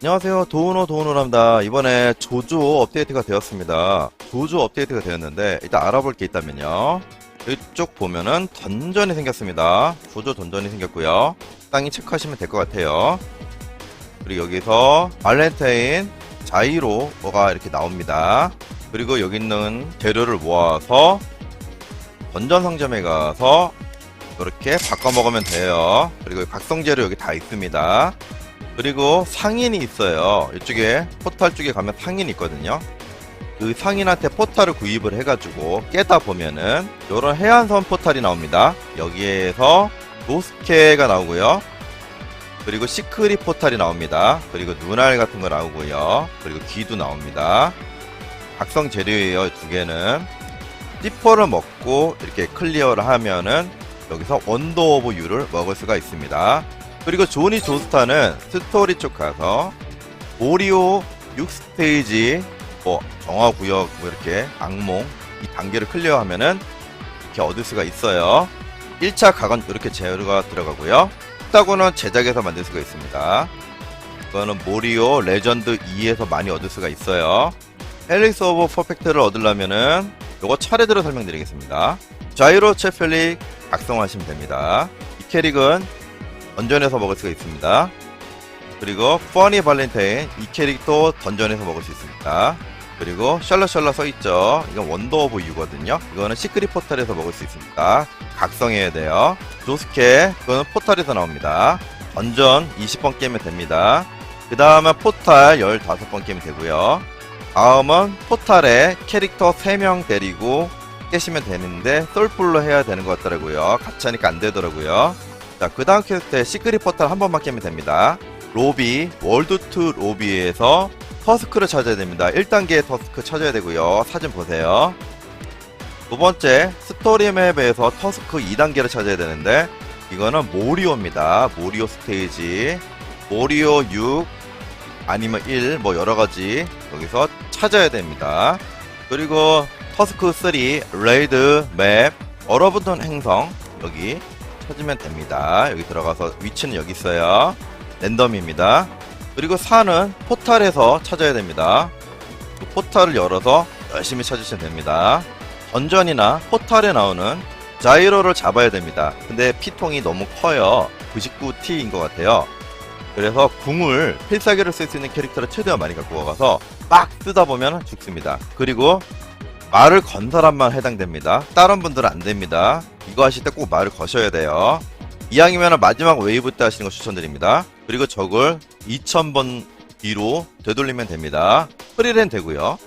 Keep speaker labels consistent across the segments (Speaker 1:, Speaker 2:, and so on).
Speaker 1: 안녕하세요. 도우노 도우노랍니다. 이번에 조조 업데이트가 되었습니다. 조조 업데이트가 되었는데 일단 알아볼 게 있다면요. 이쪽 보면은 던전이 생겼습니다. 조조 던전이 생겼고요. 땅이 체크하시면 될 것 같아요. 그리고 여기서 발렌타인 자이로가 이렇게 나옵니다. 그리고 여기 있는 재료를 모아서 던전 상점에 가서 이렇게 바꿔 먹으면 돼요. 그리고 각성 재료 여기 다 있습니다. 그리고 상인이 있어요. 이쪽에 포탈 쪽에 가면 상인이 있거든요. 그 상인한테 포탈을 구입을 해가지고 깨다 보면은 이런 해안선 포탈이 나옵니다. 여기에서 노스케가 나오고요. 그리고 시크릿 포탈이 나옵니다. 그리고 눈알 같은 거 나오고요. 그리고 귀도 나옵니다. 각성 재료예요. 두 개는 C4를 먹고 이렇게 클리어를 하면은 여기서 원더 오브 유를 먹을 수가 있습니다. 그리고 조니 조스타는 스토리 쪽 가서 오리오 6스테이지 뭐 정화구역 뭐 이렇게 악몽 이 단계를 클리어하면은 이렇게 얻을 수가 있어요. 1차 각은 이렇게 재료가 들어가고요. 따고는 제작에서 만들 수가 있습니다. 이거는 모리오 레전드 2에서 많이 얻을 수가 있어요. 헬릭스 오브 퍼펙트를 얻으려면은 요거 차례대로 설명드리겠습니다. 자이로 체펠릭 각성하시면 됩니다. 이 캐릭은 던전에서 먹을 수가 있습니다. 그리고 퍼니 발렌타인 이 캐릭도 던전에서 먹을 수 있습니다. 그리고 샬라샬라 써있죠. 이건 원더 오브 유거든요. 이거는 시크릿 포탈에서 먹을 수 있습니다. 각성해야 돼요. 조스케 그거는 포탈에서 나옵니다. 던전 20번 깨면 됩니다. 그 다음은 포탈 15번 깨면 되고요. 다음은 포탈에 캐릭터 3명 데리고 깨시면 되는데 솔플로 해야 되는 것 같더라고요. 같이 하니까 안 되더라고요. 자, 그 다음 퀘스트에 시크릿 포탈 한 번만 깨면 됩니다. 로비, 월드2 로비에서 터스크를 찾아야 됩니다. 1단계 터스크 찾아야 되고요. 사진 보세요. 두 번째, 스토리 맵에서 터스크 2단계를 찾아야 되는데, 이거는 모리오입니다. 모리오 스테이지. 모리오 6, 아니면 1, 뭐 여러 가지 여기서 찾아야 됩니다. 그리고 터스크 3, 레이드 맵, 얼어붙은 행성, 여기 찾으면 됩니다. 여기 들어가서 위치는 여기 있어요. 랜덤입니다. 그리고 4는 포탈에서 찾아야 됩니다. 그 포탈을 열어서 열심히 찾으시면 됩니다. 던전이나 포탈에 나오는 자이로를 잡아야 됩니다. 근데 피통이 너무 커요. 99T인 것 같아요. 그래서 궁을 필살기를 쓸 수 있는 캐릭터를 최대한 많이 갖고 가서 막 쓰다 보면 죽습니다. 그리고 말을 건 사람만 해당됩니다. 다른 분들은 안 됩니다. 이거 하실 때 꼭 말을 거셔야 돼요. 이왕이면 마지막 웨이브 때 하시는 거 추천드립니다. 그리고 적을 2000번 뒤로 되돌리면 됩니다. 프리랜 되고요.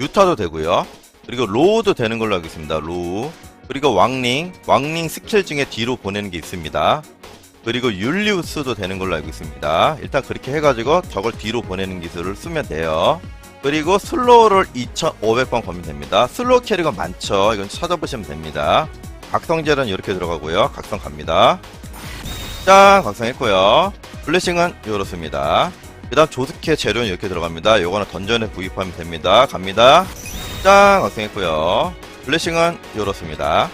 Speaker 1: 유타도 되고요. 그리고 로우도 되는 걸로 알고 있습니다. 로우. 그리고 왕링, 왕링 스킬 중에 뒤로 보내는 게 있습니다. 그리고 율리우스도 되는 걸로 알고 있습니다. 일단 그렇게 해가지고 저걸 뒤로 보내는 기술을 쓰면 돼요. 그리고 슬로우를 2500번 거면 됩니다. 슬로우 캐릭은 많죠. 이건 찾아보시면 됩니다. 각성젤은 이렇게 들어가고요. 각성 갑니다. 짠! 각성했고요. 블레싱은 이렇습니다. 그 다음 조스케 재료는 이렇게 들어갑니다. 요거는 던전에 구입하면 됩니다. 갑니다. 짠! 각성했고요. 블레싱은 이렇습니다.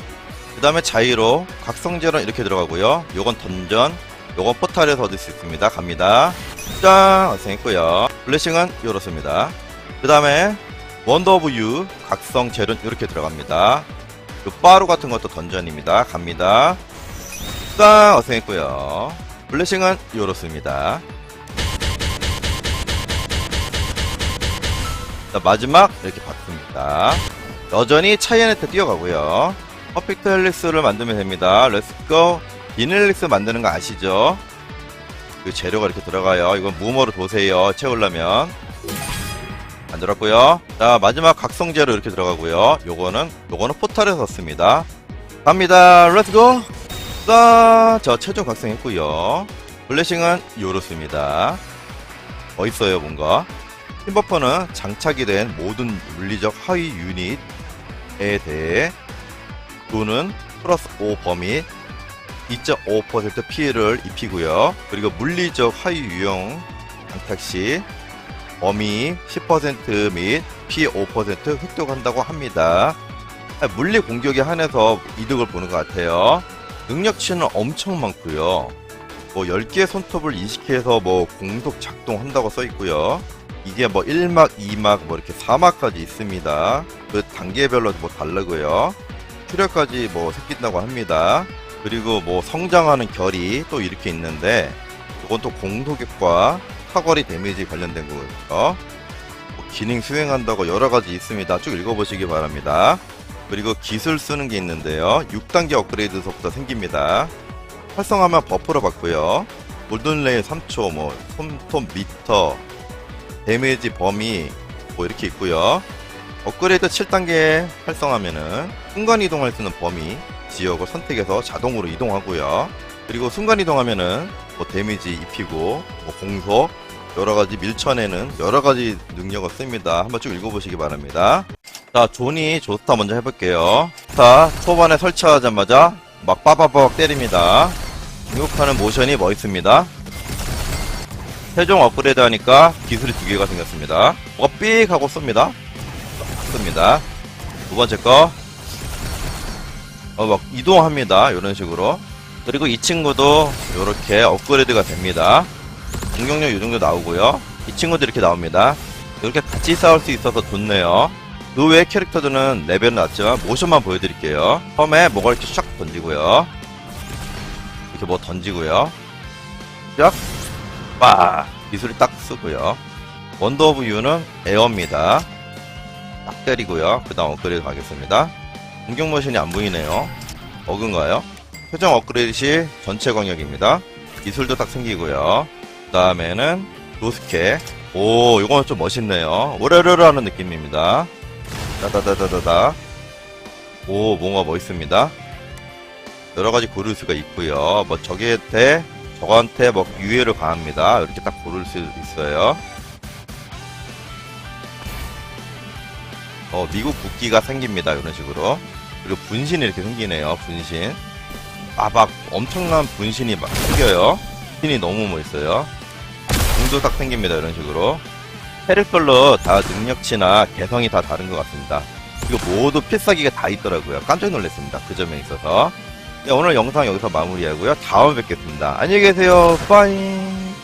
Speaker 1: 그 다음에 자이로 각성제는 이렇게 들어가고요. 요건 던전, 요건 포탈에서 얻을 수 있습니다. 갑니다. 짠! 완성했고요. 블레싱은 이렇습니다. 그 다음에 원더 오브 유 각성 젤은 이렇게 들어갑니다. 그 빠루 같은 것도 던전입니다. 갑니다. 짠! 완성했고요. 블레싱은 이렇습니다. 자, 마지막 이렇게 바꿉니다. 여전히 차이네트 뛰어가고요. 퍼펙트 헬릭스를 만들면 됩니다. 렛츠고 비닐릭스 만드는 거 아시죠? 그 재료가 이렇게 들어가요. 이건 무모로 도세요. 채우려면 만들었고요. 자 마지막 각성 재료 이렇게 들어가고요. 요거는 요거는 포탈에서 썼습니다. 갑니다. 렛츠고. 자, 저 최종 각성했고요. 블레싱은 요렇습니다. 멋있어요 뭔가. 팀버퍼는 장착이 된 모든 물리적 하위 유닛에 대해 또는 플러스 5 범위 2.5% 피해를 입히고요. 그리고 물리적 하위 유형 장착 시 범위 10%및 피해 5% 획득한다고 합니다. 아, 물리 공격에 한해서 이득을 보는 것 같아요. 능력치는 엄청 많고요. 뭐 10개의 손톱을 인식해서 뭐 공속 작동한다고 써 있고요. 이게 뭐 1막, 2막, 뭐 이렇게 4막까지 있습니다. 그 단계별로 뭐 다르고요. 출혈까지 뭐 생긴다고 합니다. 그리고 뭐 성장하는 결이 또 이렇게 있는데 이건 또 공속액과 사거리 데미지 관련된 거고요. 뭐 기능 수행한다고 여러 가지 있습니다. 쭉 읽어보시기 바랍니다. 그리고 기술 쓰는 게 있는데요. 6단계 업그레이드서부터 생깁니다. 활성화하면 버프로 받고요. 골든레인 3초, 뭐 손톱 미터, 데미지 범위 뭐 이렇게 있고요. 업그레이드 7단계 활성화하면은 순간 이동할 수 있는 범위 지역을 선택해서 자동으로 이동하고요. 그리고 순간 이동하면은 뭐 데미지 입히고 뭐 공속 여러 가지 밀쳐내는 여러 가지 능력을 씁니다. 한번 쭉 읽어보시기 바랍니다. 자, 조니 조스타 먼저 해볼게요. 자, 초반에 설치하자마자 막 빠바박 때립니다. 공격하는 모션이 멋있습니다. 최종 업그레이드 하니까 기술이 두 개가 생겼습니다. 뭐가 삑 하고 씁니다. 씁니다. 두 번째 거. 어, 막 이동합니다. 이런 식으로. 그리고 이 친구도 이렇게 업그레이드가 됩니다. 공격력 이 정도 나오고요. 이 친구도 이렇게 나옵니다. 이렇게 같이 싸울 수 있어서 좋네요. 그외 캐릭터들은 레벨은 낮지만 모션만 보여드릴게요. 처음에 뭐가 이렇게 샥 던지고요. 이렇게 뭐 던지고요. 쫙, 빠! 기술이 딱 쓰고요. 원더 오브 유는 에어입니다. 딱 때리고요. 그 다음 업그레이드 가겠습니다. 공격 모션이 안 보이네요. 어근가요? 표정 업그레이드 시 전체 광역입니다. 기술도 딱 생기고요. 그 다음에는 로스케. 오, 이거는 좀 멋있네요. 오레르르 하는 느낌입니다. 따다다다다다. 오, 뭔가 멋있습니다. 여러 가지 고를 수가 있고요. 뭐 적한테 저한테 뭐 유해를 가합니다. 이렇게 딱 고를 수 있어요. 어, 미국 국기가 생깁니다. 이런 식으로. 그리고 분신이 이렇게 생기네요. 분신. 아, 막 엄청난 분신이 막 생겨요. 분신이 너무 멋있어요. 궁도 딱 생깁니다. 이런 식으로. 캐릭별로 다 능력치나 개성이 다 다른 것 같습니다. 그리고 모두 필살기가 다 있더라고요. 깜짝 놀랐습니다. 그 점에 있어서. 네, 오늘 영상 여기서 마무리하고요. 다음에 뵙겠습니다. 안녕히 계세요. 빠잉.